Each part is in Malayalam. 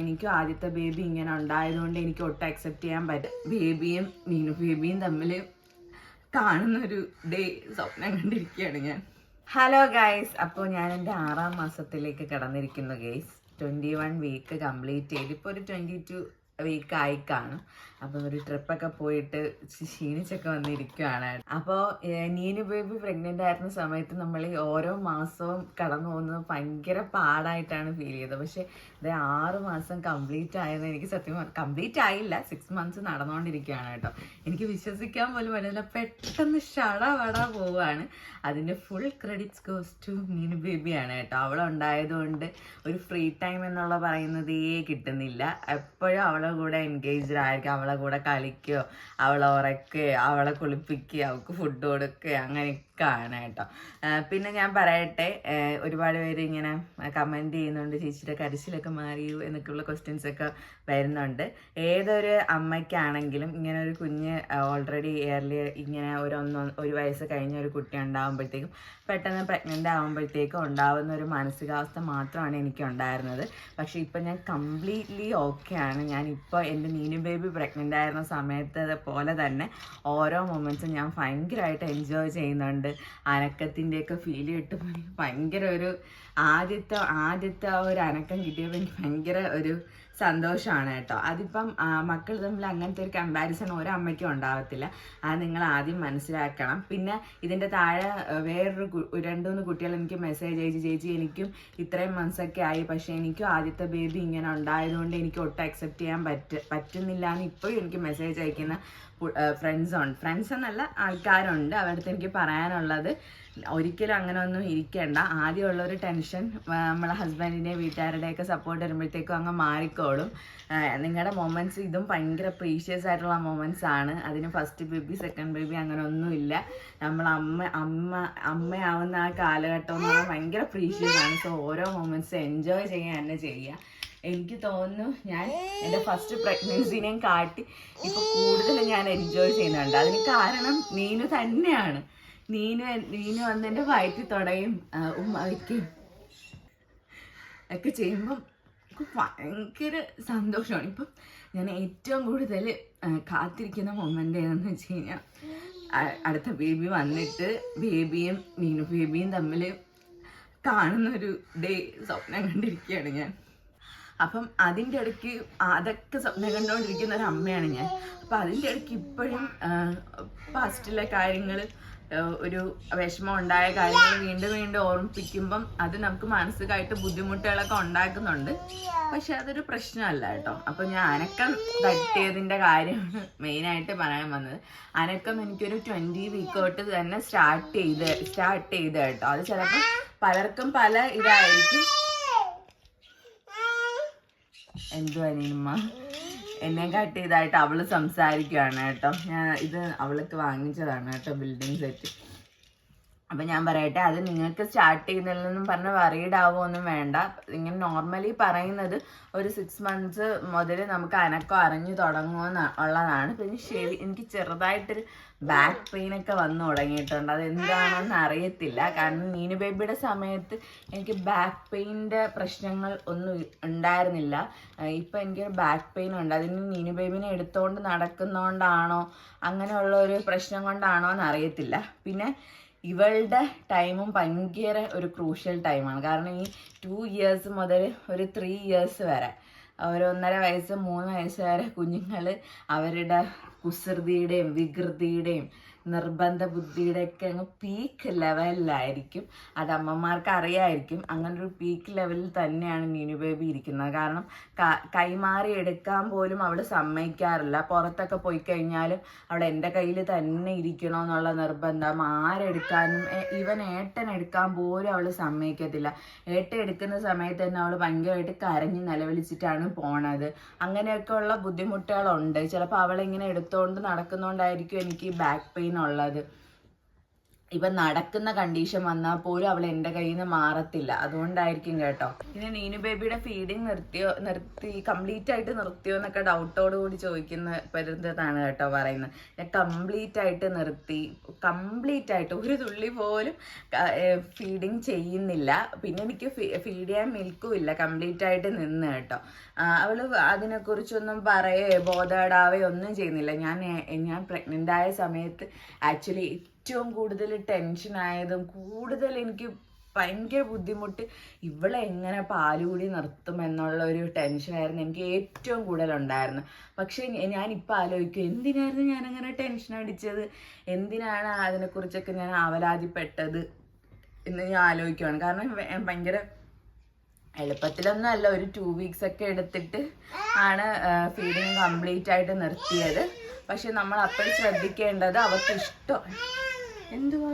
എനിക്കും ആദ്യത്തെ ബേബി ഇങ്ങനെ ഉണ്ടായതുകൊണ്ട് എനിക്ക് ഒട്ടും അക്സെപ്റ്റ് ചെയ്യാൻ പറ്റും ബേബിയും മീനു ബേബിയും തമ്മിൽ കാണുന്നൊരു ഡേ സ്വപ്നം കണ്ടിരിക്കുകയാണ് ഞാൻ. ഹലോ ഗൈസ് അപ്പോൾ ഞാൻ എന്റെ ആറാം മാസത്തിലേക്ക് കടന്നിരിക്കുന്നു guys twenty one week complete ചെയ്ത് ഇപ്പോൾ ഒരു ട്വന്റി ടു വീക്ക് ആയി കാണും. അപ്പം ഒരു ട്രിപ്പൊക്കെ പോയിട്ട് ക്ഷീണിച്ചൊക്കെ വന്നിരിക്കുകയാണ് അപ്പോൾ നീനു ബേബി പ്രഗ്നന്റ് ആയിരുന്ന സമയത്ത് നമ്മൾ ഈ ഓരോ മാസവും കടന്നു പോകുന്നത് ഭയങ്കര പാടായിട്ടാണ് ഫീൽ ചെയ്തത്. പക്ഷേ ഇത് ആറ് മാസം കംപ്ലീറ്റ് ആയത് എനിക്ക് സത്യം കംപ്ലീറ്റ് ആയില്ല. സിക്സ് മന്ത്സ് നടന്നുകൊണ്ടിരിക്കുകയാണ് കേട്ടോ. എനിക്ക് വിശ്വസിക്കാൻ പോലും പറ്റില്ല. പെട്ടെന്ന് ഷടവട പോവുകയാണ് അതിന്റെ full credits goes to Neenu ബേബിയാണ് കേട്ടോ. അവൾ ഉണ്ടായതുകൊണ്ട് ഒരു ഫ്രീ ടൈം എന്നുള്ള പറയുന്നതേ കിട്ടുന്നില്ല. എപ്പോഴും അവളെ കൂടെ എൻഗേജ്ഡ് ആയിരിക്കും. അവളെ കൂടെ കളിക്കുകയോ അവളെ ഉറക്കുകയോ അവളെ കുളിപ്പിക്കുകയോ അവൾക്ക് ഫുഡ് കൊടുക്കുകയോ അങ്ങനെയൊക്കെ ആണ് കേട്ടോ പിന്നെ ഞാൻ പറയട്ടെ ഒരുപാട് പേര് ഇങ്ങനെ കമന്റ് ചെയ്യുന്നുണ്ട് ചേച്ചിയുടെ കരച്ചിലൊക്കെ മാറിയൂ? എന്നൊക്കെയുള്ള ക്വസ്റ്റ്യൻസ് ഒക്കെ വരുന്നുണ്ട്. ഏതൊരു അമ്മയ്ക്കാണെങ്കിലും ഇങ്ങനെ ഒരു കുഞ്ഞ് ഓൾറെഡി ഇയർലി ഇങ്ങനെ ഒരു ഒന്ന് ഒരു വയസ്സ് കഴിഞ്ഞ ഒരു കുട്ടി ഉണ്ടാകുമ്പോഴത്തേക്കും പെട്ടെന്ന് പ്രഗ്നന്റ് ആകുമ്പോഴത്തേക്കും ഉണ്ടാകുന്ന ഒരു മാനസികാവസ്ഥ മാത്രമാണ് എനിക്ക് ഉണ്ടായിരുന്നത് പക്ഷേ ഇപ്പം ഞാൻ കംപ്ലീറ്റ്ലി ഓക്കെയാണ് ഞാൻ ഇപ്പോൾ എന്റെ നീനു ബേബി പ്രഗ്നന്റ് ആയിരുന്ന സമയത്ത് പോലെ തന്നെ ഓരോ മൊമെന്റ്സും ഞാൻ ഭയങ്കരമായിട്ട് എൻജോയ് ചെയ്യുന്നുണ്ട്. അനക്കത്തിന്റെയൊക്കെ ഫീൽ കിട്ടുമ്പോൾ എനിക്ക് ഭയങ്കര ഒരു ആദ്യത്തെ ആദ്യത്തെ ആ ഒരു അനക്കം കിട്ടിയപ്പോൾ എനിക്ക് ഭയങ്കര ഒരു സന്തോഷമാണ് കേട്ടോ. അതിപ്പം മക്കൾ തമ്മിൽ അങ്ങനത്തെ ഒരു കമ്പാരിസൺ ഓരോ അമ്മയ്ക്കും ഉണ്ടാവത്തില്ല. അത് നിങ്ങൾ ആദ്യം മനസ്സിലാക്കണം. പിന്നെ ഇതിന്റെ താഴെ വേറൊരു രണ്ട് മൂന്ന് കുട്ടികൾ എനിക്ക് മെസ്സേജ് അയച്ചു ചേച്ചി എനിക്കും ഇത്രയും മനസ്സൊക്കെ ആയി. പക്ഷേ എനിക്കും ആദ്യത്തെ ബേബി ഇങ്ങനെ ഉണ്ടായതുകൊണ്ട് എനിക്ക് ഒട്ടും അക്സെപ്റ്റ് ചെയ്യാൻ പറ്റ പറ്റുന്നില്ല എന്ന് ഇപ്പോഴും എനിക്ക് മെസ്സേജ് അയക്കുന്ന ഫ്രണ്ട്സ് ഉണ്ട്. ഫ്രണ്ട്സ് എന്നല്ല ആൾക്കാരുണ്ട്. അവരുടെ എനിക്ക് പറയാനുള്ളത് ഒരിക്കലും അങ്ങനെ ഒന്നും ഇരിക്കേണ്ട. ആദ്യമുള്ള ഒരു ടെൻഷൻ നമ്മളെ ഹസ്ബൻഡിന്റെ വീട്ടുകാരുടെയൊക്കെ സപ്പോർട്ട് വരുമ്പോഴത്തേക്കും അങ്ങ് മാറിക്കോളും. നിങ്ങളുടെ മൊമെന്റ്സ് ഇതും ഭയങ്കര പ്രീഷ്യസ് ആയിട്ടുള്ള മൊമെന്റ്സ് ആണ്. അതിന് ഫസ്റ്റ് ബേബി സെക്കൻഡ് ബേബി അങ്ങനെ ഒന്നുമില്ല നമ്മൾ അമ്മ അമ്മ അമ്മയാവുന്ന ആ കാലഘട്ടം എന്ന് പറഞ്ഞാൽ ഭയങ്കര പ്രീഷ്യസ് ആണ്. സോ ഓരോ മൊമെന്റ്സ് എൻജോയ് ചെയ്യാൻ തന്നെ ചെയ്യുക. എനിക്ക് തോന്നുന്നു ഞാൻ എന്റെ ഫസ്റ്റ് പ്രഗ്നൻസിനെയും കാട്ടി ഇപ്പം കൂടുതൽ ഞാൻ എൻജോയ് ചെയ്യുന്നുണ്ട്. അതിന് കാരണം നീനു തന്നെയാണ്. നീനു നീനു വന്ന് എന്റെ വയറ്റിൽ തുടയും ഉമ്മ ഒക്കെ ചെയ്യുമ്പം എനിക്ക് ഭയങ്കര സന്തോഷമാണ്. ഇപ്പം ഞാൻ ഏറ്റവും കൂടുതൽ കാത്തിരിക്കുന്ന മൊമെന്റ് ഏതെന്ന് വെച്ച് കഴിഞ്ഞാൽ അടുത്ത ബേബി വന്നിട്ട് ബേബിയും മീനു ബേബിയും തമ്മിൽ കാണുന്നൊരു ഡേ സ്വപ്നം കണ്ടിരിക്കുകയാണ് ഞാൻ. അപ്പം അതിന്റെ ഇടയ്ക്ക് അതൊക്കെ സ്വപ്നം കണ്ടുകൊണ്ടിരിക്കുന്ന ഒരു അമ്മയാണ് ഞാൻ. അപ്പം അതിന്റെ ഇടയ്ക്ക് ഇപ്പോഴും പാസ്റ്റിലെ കാര്യങ്ങൾ ഒരു വിഷമം ഉണ്ടായ കാര്യങ്ങൾ വീണ്ടും വീണ്ടും ഓർമ്മിപ്പിക്കുമ്പം അത് നമുക്ക് മാനസികമായിട്ട് ബുദ്ധിമുട്ടുകളൊക്കെ ഉണ്ടാക്കുന്നുണ്ട്. പക്ഷെ അതൊരു പ്രശ്നമല്ല കേട്ടോ. അപ്പൊ ഞാൻ അനക്കം തട്ടിയതിന്റെ കാര്യമാണ് മെയിനായിട്ട് പറയാൻ വന്നത്. അനക്കം എനിക്കൊരു ട്വന്റി വീക്ക് തൊട്ട് തന്നെ സ്റ്റാർട്ട് ചെയ്ത് സ്റ്റാർട്ട് ചെയ്ത് കേട്ടോ. അത് ചിലപ്പോൾ പലർക്കും പല ഇതായിരിക്കും. എന്തുവാ നീമ്മ എന്നെ കട്ട് ചെയ്തായിട്ട് അവൾ സംസാരിക്കുകയാണ് കേട്ടോ. ഞാൻ ഇത് അവൾക്ക് വാങ്ങിച്ചതാണ് കേട്ടോ ബിൽഡിംഗ് സെറ്റ് അപ്പൊ ഞാൻ പറയട്ടെ അത് നിങ്ങൾക്ക് സ്റ്റാർട്ട് ചെയ്യുന്നില്ലെന്നും പറഞ്ഞ് വറീഡ് ആവുമൊന്നും വേണ്ട. ഇങ്ങനെ നോർമലി പറയുന്നത് ഒരു സിക്സ് മന്ത്സ് മുതൽ നമുക്ക് അനക്കം അറിഞ്ഞു തുടങ്ങുമെന്ന് ഉള്ളതാണ്. പിന്നെ ശരി എനിക്ക് ചെറുതായിട്ടൊരു ബാക്ക് പെയിൻ ഒക്കെ വന്നു തുടങ്ങിയിട്ടുണ്ട്. അത് എന്താണെന്ന് അറിയത്തില്ല. കാരണം നീനു ബേബിയുടെ സമയത്ത് എനിക്ക് ബാക്ക് പെയിന്റെ പ്രശ്നങ്ങൾ ഒന്നും ഉണ്ടായിരുന്നില്ല. ഇപ്പം എനിക്കൊരു എനിക്ക് ബാക്ക് പെയിൻ ഉണ്ട്. അതിന് നീനു ബേബിനെ എടുത്തുകൊണ്ട് നടക്കുന്നതുകൊണ്ടാണോ അങ്ങനെയുള്ള ഒരു പ്രശ്നം കൊണ്ടാണോ എന്ന് അറിയത്തില്ല പിന്നെ ഇവളുടെ ടൈമും ഭയങ്കര ഒരു ക്രൂഷ്യൽ ടൈമാണ്. കാരണം ഈ ടു ഇയേഴ്സ് മുതൽ ഒരു ത്രീ ഇയേഴ്സ് വരെ ഒരു ഒന്നര വയസ്സ് മൂന്ന് വയസ്സ് വരെ കുഞ്ഞുങ്ങൾ അവരുടെ കുസൃതിയുടെയും വികൃതിയുടെയും നിർബന്ധ ബുദ്ധിയുടെ ഒക്കെ അങ്ങ് പീക്ക് ലെവലിലായിരിക്കും അത് അമ്മമാർക്ക് അറിയായിരിക്കും. അങ്ങനെ ഒരു പീക്ക് ലെവലിൽ തന്നെയാണ് നീനു ബേബി ഇരിക്കുന്നത്. കാരണം കൈമാറി എടുക്കാൻ പോലും അവൾ സമ്മതിക്കാറില്ല. പുറത്തൊക്കെ പോയി കഴിഞ്ഞാലും അവൾ എന്റെ കയ്യിൽ തന്നെ ഇരിക്കണമെന്നുള്ള നിർബന്ധം ആരെടുക്കാനും ഇവൻ ഏട്ടൻ എടുക്കാൻ പോലും അവൾ സമ്മതിക്കത്തില്ല. ഏട്ടൻ എടുക്കുന്ന സമയത്ത് തന്നെ അവൾ ഭയങ്കരമായിട്ട് കരഞ്ഞ് നിലവിളിച്ചിട്ടാണ് പോണത്. അങ്ങനെയൊക്കെ ഉള്ള ബുദ്ധിമുട്ടുകളുണ്ട്. ചിലപ്പോൾ അവളിങ്ങനെ എടുത്തുകൊണ്ട് നടക്കുന്നതുകൊണ്ടായിരിക്കും എനിക്ക് ബാക്ക് പെയിൻ ഉള്ളത് ഇപ്പൊ നടക്കുന്ന കണ്ടീഷൻ വന്നാൽ പോലും അവൾ എന്റെ കയ്യിൽ നിന്ന് മാറത്തില്ല. അതുകൊണ്ടായിരിക്കും കേട്ടോ. പിന്നെ നീനു ബേബിയുടെ ഫീഡിങ് നിർത്തിയോ നിർത്തി കംപ്ലീറ്റ് ആയിട്ട് നിർത്തിയോ എന്നൊക്കെ ഡൗട്ടോട് കൂടി ചോദിക്കുന്ന പരുന്നതാണ് കേട്ടോ പറയുന്നത്. ഞാൻ കംപ്ലീറ്റ് ആയിട്ട് നിർത്തി കംപ്ലീറ്റ് ആയിട്ട് ഒരു തുള്ളി പോലും ഫീഡിങ് ചെയ്യുന്നില്ല. പിന്നെ എനിക്ക് ഫീഡ് ചെയ്യാൻ മിൽക്കും ഇല്ല. കംപ്ലീറ്റ് ആയിട്ട് നിന്ന് കേട്ടോ. അവൾ അതിനെക്കുറിച്ചൊന്നും പറയേ ബോധേടാവേ ഒന്നും ചെയ്യുന്നില്ല. ഞാൻ ഞാൻ പ്രഗ്നന്റ് ആയ സമയത്ത് ആക്ച്വലി ഏറ്റവും കൂടുതൽ ടെൻഷൻ ആയതും കൂടുതൽ എനിക്ക് ഭയങ്കര ബുദ്ധിമുട്ട് ഇവളെ എങ്ങനെ പാലുകൂടി നിർത്തും എന്നുള്ള ഒരു ടെൻഷനായിരുന്നു എനിക്ക് ഏറ്റവും കൂടുതൽ ഉണ്ടായിരുന്നു പക്ഷേ ഞാനിപ്പോൾ ആലോചിക്കും എന്തിനായിരുന്നു ഞാനങ്ങനെ ടെൻഷൻ അടിച്ചത്? എന്തിനാണ് അതിനെക്കുറിച്ചൊക്കെ ഞാൻ ആവലാതിപ്പെട്ടത് എന്ന് ഞാൻ ആലോചിക്കുവാണ്. കാരണം ഭയങ്കര എളുപ്പത്തിലൊന്നും അല്ല ഒരു ടു വീക്സ് ഒക്കെ എടുത്തിട്ട് ആണ് ഫീഡിങ് കംപ്ലീറ്റ് ആയിട്ട് നിർത്തിയത്. പക്ഷെ നമ്മൾ അപ്പോൾ ശ്രദ്ധിക്കേണ്ടത് അവർക്ക് ഇഷ്ടം എന്തുവാ?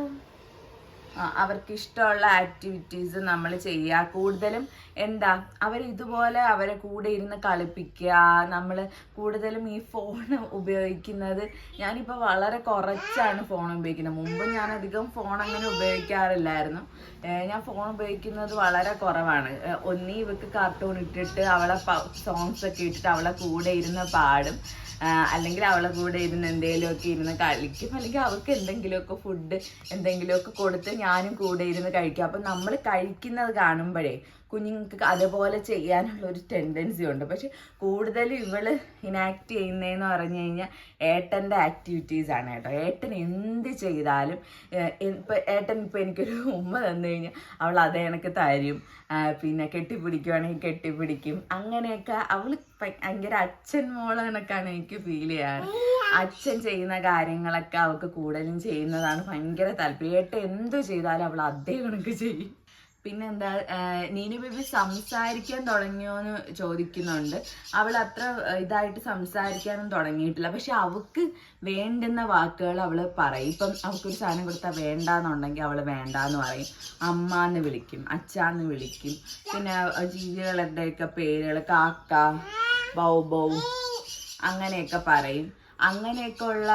അവർക്ക് ഇഷ്ടമുള്ള ആക്ടിവിറ്റീസ് നമ്മൾ ചെയ്യുക. കൂടുതലും എന്താ അവർ ഇതുപോലെ അവരെ കൂടെ ഇരുന്ന് കളിപ്പിക്കുക. നമ്മൾ കൂടുതലും ഈ ഫോൺ ഉപയോഗിക്കുന്നത് ഞാനിപ്പോൾ വളരെ കുറച്ചാണ് ഫോൺ ഉപയോഗിക്കുന്നത്. മുമ്പ് ഞാൻ അധികം ഫോൺ അങ്ങനെ ഉപയോഗിക്കാറില്ലായിരുന്നു. ഞാൻ ഫോൺ ഉപയോഗിക്കുന്നത് വളരെ കുറവാണ്. ഒന്നീ ഇവക്ക് കാർട്ടൂൺ ഇട്ടിട്ട് അവളെ സോങ്സ് ഒക്കെ ഇട്ടിട്ട് അവളെ കൂടെ ഇരുന്ന് പാടും. അല്ലെങ്കിൽ അവളെ കൂടെ ഇരുന്ന് എന്തെങ്കിലുമൊക്കെ ഇരുന്ന് കളിക്കും. അല്ലെങ്കിൽ അവൾക്ക് എന്തെങ്കിലുമൊക്കെ ഫുഡ് എന്തെങ്കിലുമൊക്കെ കൊടുത്ത് ഞാനും കൂടെ ഇരുന്ന് കഴിക്കും. അപ്പം നമ്മൾ കഴിക്കുന്നത് കാണുമ്പോഴേ കുഞ്ഞുങ്ങൾക്ക് അതുപോലെ ചെയ്യാനുള്ള ഒരു ടെൻഡൻസി ഉണ്ട്. പക്ഷെ കൂടുതലും ഇവൾ ഇനാക്ട് ചെയ്യുന്നതെന്ന് പറഞ്ഞു കഴിഞ്ഞാൽ ഏട്ടന്റെ ആക്ടിവിറ്റീസ് ആണ് കേട്ടോ. ഏട്ടൻ എന്ത് ചെയ്താലും ഇപ്പം ഏട്ടൻ ഇപ്പം എനിക്കൊരു ഉമ്മ തന്നു കഴിഞ്ഞാൽ അവൾ അത് എനിക്ക് തരും. പിന്നെ കെട്ടിപ്പിടിക്കുവാണെങ്കിൽ കെട്ടിപ്പിടിക്കും. അങ്ങനെയൊക്കെ അവൾ ഭയങ്കര അച്ഛൻ മോളെ കണക്കാണ് എനിക്ക് ഫീൽ ചെയ്യാറ്. അച്ഛൻ ചെയ്യുന്ന കാര്യങ്ങളൊക്കെ അവൾക്ക് കൂടുതലും ചെയ്യുന്നതാണ് ഭയങ്കര താല്പര്യം. ഏട്ടൻ എന്ത് ചെയ്താലും അവൾ അതേ കണക്ക് ചെയ്യും. പിന്നെന്താ നീനു ബേബി സംസാരിക്കാൻ തുടങ്ങിയോ എന്ന് ചോദിക്കുന്നുണ്ട്. അവൾ അത്ര ഇതായിട്ട് സംസാരിക്കാനും തുടങ്ങിയിട്ടില്ല. പക്ഷെ അവൾക്ക് വേണ്ടുന്ന വാക്കുകൾ അവൾ പറയും. ഇപ്പം അവൾക്കൊരു സാധനം കൊടുത്താൽ വേണ്ട എന്നുണ്ടെങ്കിൽ അവൾ വേണ്ട എന്ന് പറയും. അമ്മ എന്ന് വിളിക്കും അച്ചാന്ന് വിളിക്കും. പിന്നെ ജീവികളുടെയൊക്കെ പേരുകൾ കാക്ക ബൗ ബൗ അങ്ങനെയൊക്കെ പറയും. അങ്ങനെയൊക്കെ ഉള്ള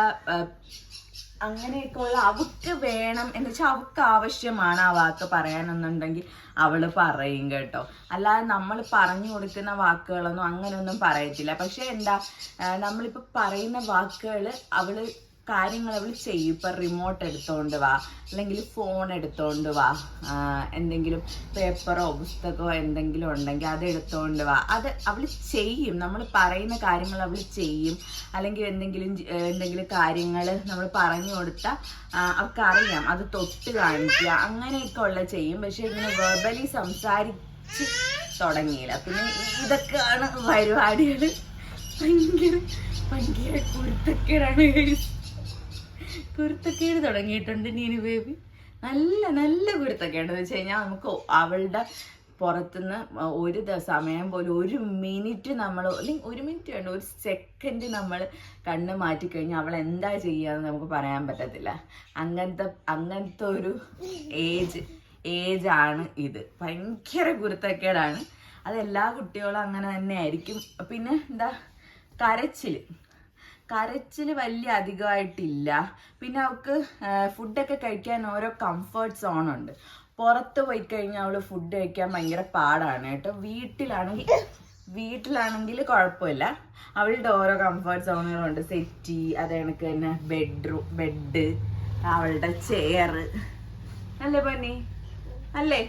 ആഹ് അങ്ങനെയൊക്കെ ഉള്ള അവക്ക് വേണം. എന്ന് വെച്ചാൽ അവക്ക് ആവശ്യമാണ് ആ വാക്ക് പറയാനെന്നുണ്ടെങ്കിൽ അവൾ പറയും കേട്ടോ. അല്ലാതെ നമ്മൾ പറഞ്ഞു കൊടുക്കുന്ന വാക്കുകളൊന്നും അങ്ങനെയൊന്നും പറയത്തില്ല. പക്ഷെ എന്താ നമ്മളിപ്പോൾ നമ്മളിപ്പോ പറയുന്ന വാക്കുകൾ അവൾ കാര്യങ്ങൾ അവൾ ചെയ്യും. ഇപ്പം റിമോട്ട് എടുത്തോണ്ട് വാ. അല്ലെങ്കിൽ ഫോൺ എടുത്തോണ്ട് വാ. എന്തെങ്കിലും പേപ്പറോ പുസ്തകമോ എന്തെങ്കിലും ഉണ്ടെങ്കിൽ അത് എടുത്തോണ്ട് വാ. അത് അവൾ ചെയ്യും. നമ്മൾ പറയുന്ന കാര്യങ്ങൾ അവൾ ചെയ്യും. അല്ലെങ്കിൽ എന്തെങ്കിലും എന്തെങ്കിലും കാര്യങ്ങൾ നമ്മൾ പറഞ്ഞു കൊടുത്താൽ അവർക്ക് അറിയാം അത് തൊട്ട് കാണിക്കുക. അങ്ങനെയൊക്കെ ഉള്ള ചെയ്യും. പക്ഷെ ഇങ്ങനെ വെർബലി സംസാരിച്ച് തുടങ്ങിയില്ല. പിന്നെ ഇതൊക്കെയാണ് പരിപാടികൾ ഭയങ്കര ഭയങ്കര കുരുത്തക്കേടാണ്. കുരുത്തക്കേട് തുടങ്ങിയിട്ടുണ്ട് നീനു ബേബി. നല്ല നല്ല കുരുത്തക്കേട് എന്ന് വെച്ച് കഴിഞ്ഞാൽ നമുക്ക് അവളുടെ പുറത്തുനിന്ന് ഒരു സമയം പോലും ഒരു മിനിറ്റ് നമ്മൾ അല്ലെങ്കിൽ ഒരു മിനിറ്റ് വേണ്ട ഒരു സെക്കൻഡ് നമ്മൾ കണ്ണ് മാറ്റിക്കഴിഞ്ഞാൽ അവൾ എന്താ ചെയ്യാന്ന് നമുക്ക് പറയാൻ പറ്റത്തില്ല. അങ്ങനത്തെ അങ്ങനത്തെ ഒരു ഏജ് ഏജാണ് ഇത്. ഭയങ്കര കുരുത്തക്കേടാണ്. അതെല്ലാ കുട്ടികളും അങ്ങനെ തന്നെ ആയിരിക്കും. പിന്നെ എന്താ? കരച്ചിൽ. കരച്ചിൽ വലിയ അധികമായിട്ടില്ല. പിന്നെ അവൾക്ക് ഫുഡൊക്കെ കഴിക്കാൻ ഓരോ കംഫർട്ട് സോണുണ്ട് പുറത്ത് പോയി കഴിഞ്ഞാൽ അവൾ ഫുഡ് കഴിക്കാൻ ഭയങ്കര പാടാണ് കേട്ടോ. വീട്ടിലാണെങ്കിൽ വീട്ടിലാണെങ്കിൽ കുഴപ്പമില്ല. അവളുടെ ഓരോ കംഫർട്ട് സോണുകളുണ്ട് സെറ്റി അത് കണക്ക് തന്നെ ബെഡ്റൂം ബെഡ് അവളുടെ ചെയർ അല്ലേ പനി അല്ലേ?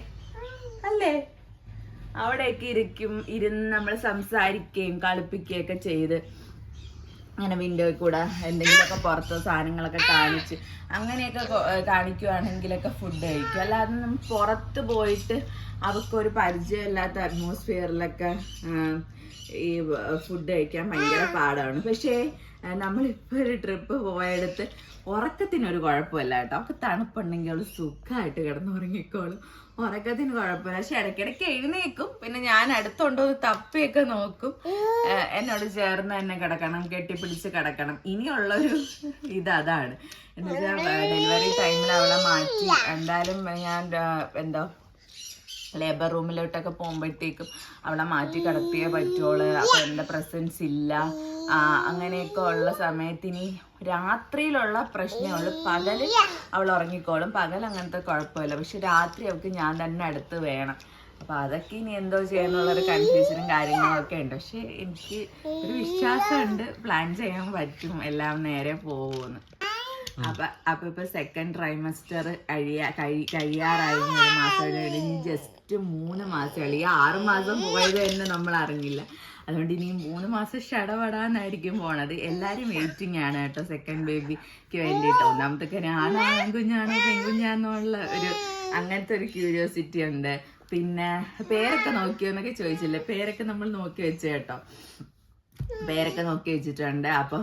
അല്ലേ? അവിടെയൊക്കെ ഇരിക്കും ഇരുന്ന് നമ്മൾ സംസാരിക്കുകയും കളിപ്പിക്കുകയൊക്കെ ചെയ്ത്. അങ്ങനെ വിൻഡോയിൽ കൂടെ എന്തെങ്കിലുമൊക്കെ പുറത്ത് സാധനങ്ങളൊക്കെ കാണിച്ച് അങ്ങനെയൊക്കെ കാണിക്കുവാണെങ്കിലൊക്കെ ഫുഡ് കഴിക്കും. അല്ലാതെ നമ്മൾ പുറത്ത് പോയിട്ട് അവർക്കൊരു പരിചയമില്ലാത്ത അറ്റ്മോസ്ഫിയറിലൊക്കെ ഈ ഫുഡ് കഴിക്കാൻ ഭയങ്കര പാടാണ്. പക്ഷേ നമ്മളിപ്പോൾ ഒരു ട്രിപ്പ് പോയെടുത്ത് ഉറക്കത്തിനൊരു കുഴപ്പമില്ല കേട്ടോ. അവർക്ക് തണുപ്പുണ്ടെങ്കിൽ അവൾ സുഖമായിട്ട് കിടന്നുറങ്ങിക്കോളും. ഉറക്കത്തിന് കുഴപ്പമില്ല. പക്ഷെ ഇടയ്ക്കിടയ്ക്ക് എഴുന്നേക്കും പിന്നെ ഞാൻ അടുത്തുണ്ടോ തപ്പിയൊക്കെ നോക്കും. എന്നോട് ചേർന്ന് തന്നെ കിടക്കണം കെട്ടിപ്പിടിച്ച് കിടക്കണം. ഇനിയുള്ളൊരു ഇത് അതാണ്. എന്നുവെച്ചാൽ ഡെലിവറി ടൈമിൽ അവളെ മാറ്റി. എന്തായാലും ഞാൻ എന്താ ലേബർ റൂമിലോട്ടൊക്കെ പോകുമ്പോഴത്തേക്കും അവളെ മാറ്റി കിടത്തിയേ പറ്റുള്ളൂ അപ്പൊ എന്റെ പ്രസൻസ് ഇല്ല. അങ്ങനെയൊക്കെ ഉള്ള സമയത്ത് ഇനി രാത്രിയിലുള്ള പ്രശ്നമുള്ളൂ പകൽ അവൾ ഉറങ്ങിക്കോളും. പകൽ അങ്ങനത്തെ കുഴപ്പമില്ല. പക്ഷെ രാത്രി അവൾക്ക് ഞാൻ തന്നെ അടുത്ത് വേണം. അപ്പൊ അതൊക്കെ ഇനി എന്തോ ചെയ്യാന്നുള്ളൊരു കൺഫ്യൂഷനും കാര്യങ്ങളൊക്കെ ഉണ്ട്. പക്ഷെ എനിക്ക് ഒരു വിശ്വാസമുണ്ട്. പ്ലാൻ ചെയ്യാൻ പറ്റും. എല്ലാം നേരെ പോകുമെന്ന്. അപ്പൊ അപ്പൊ ഇപ്പൊ സെക്കൻഡ് ട്രൈമസ്റ്റർ കഴിയാ കഴി കഴിയാറായി. ഒരു മാസം ജസ്റ്റ് മൂന്ന് മാസം ഈ ആറ് മാസം പോയത് തന്നെ നമ്മൾ അറിഞ്ഞില്ല. അതുകൊണ്ട് ഇനി മൂന്ന് മാസം ഷടപടാന്നായിരിക്കും പോണത്. എല്ലാരും വെയിറ്റിംഗ് ആണ് കേട്ടോ സെക്കൻഡ് ബേബിക്ക് വേണ്ടിയിട്ട്. ഒന്നാമത്തെ കാര്യം ആണോ ആൺകുഞ്ഞാണോ പെൺകുഞ്ഞാന്നുള്ള ഒരു അങ്ങനത്തെ ഒരു ക്യൂരിയോസിറ്റി ഉണ്ട്. പിന്നെ പേരൊക്കെ നോക്കിയോ എന്നൊക്കെ ചോദിച്ചില്ലേ? പേരൊക്കെ നമ്മൾ നോക്കി വെച്ചു കേട്ടോ. പേരൊക്കെ നോക്കി വെച്ചിട്ടുണ്ട്. അപ്പൊ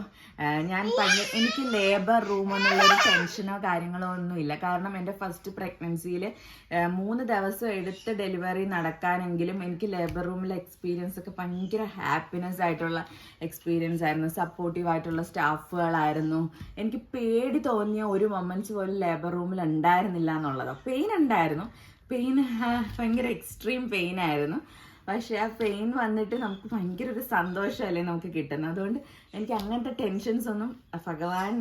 ഞാൻ പണ്ട് എനിക്ക് ലേബർ റൂം എന്നുള്ളൊരു ടെൻഷനോ കാര്യങ്ങളോ ഒന്നും ഇല്ല. കാരണം എന്റെ ഫസ്റ്റ് പ്രഗ്നൻസിയിൽ മൂന്ന് ദിവസം എടുത്ത് ഡെലിവറി നടക്കാനെങ്കിലും എനിക്ക് ലേബർ റൂമിലെ എക്സ്പീരിയൻസ് ഒക്കെ ഭയങ്കര ഹാപ്പിനെസ് ആയിട്ടുള്ള എക്സ്പീരിയൻസ് ആയിരുന്നു. സപ്പോർട്ടീവ് ആയിട്ടുള്ള സ്റ്റാഫുകളായിരുന്നു. എനിക്ക് പേടി തോന്നിയ ഒരു മൊമെന്റ്സ് പോലും ലേബർ റൂമിൽ ഉണ്ടായിരുന്നില്ല എന്നുള്ളതോ. പെയിൻ ഉണ്ടായിരുന്നു. പെയിൻ ഭയങ്കര എക്സ്ട്രീം പെയിൻ ആയിരുന്നു. പക്ഷെ ആ പെയിൻ വന്നിട്ട് നമുക്ക് ഭയങ്കര ഒരു സന്തോഷമല്ലേ നമുക്ക് കിട്ടുന്നത്. അതുകൊണ്ട് എനിക്ക് അങ്ങനത്തെ ടെൻഷൻസ് ഒന്നും ഭഗവാൻ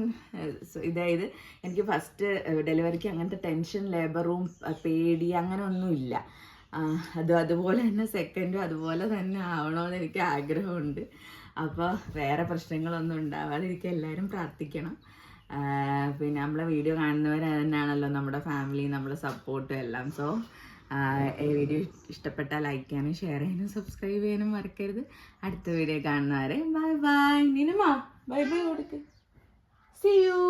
ഇതായത് എനിക്ക് ഫസ്റ്റ് ഡെലിവറിക്ക് അങ്ങനത്തെ ടെൻഷൻ ലേബറും പേടി അങ്ങനെ ഒന്നും ഇല്ല. അത് അതുപോലെ തന്നെ സെക്കൻഡും അതുപോലെ തന്നെ ആവണമെന്ന് എനിക്ക് ആഗ്രഹമുണ്ട്. അപ്പോൾ വേറെ പ്രശ്നങ്ങളൊന്നും ഉണ്ടാവാതിരിക്കാൻ എല്ലാവരും പ്രാർത്ഥിക്കണം. പിന്നെ നമ്മളെ വീഡിയോ കാണുന്നവർ തന്നെയാണല്ലോ നമ്മുടെ ഫാമിലി നമ്മുടെ സപ്പോർട്ടും എല്ലാം. സോ വീഡിയോ ഇഷ്ടപ്പെട്ടാൽ ലൈക്ക് ചെയ്യാനും ഷെയർ ചെയ്യാനും സബ്സ്ക്രൈബ് ചെയ്യാനും മറക്കരുത്. അടുത്ത വീഡിയോ കാണുന്നവരെ ബൈ ബൈ നിനമാ? ബൈ ബൈ കൊടുക്ക് സി യു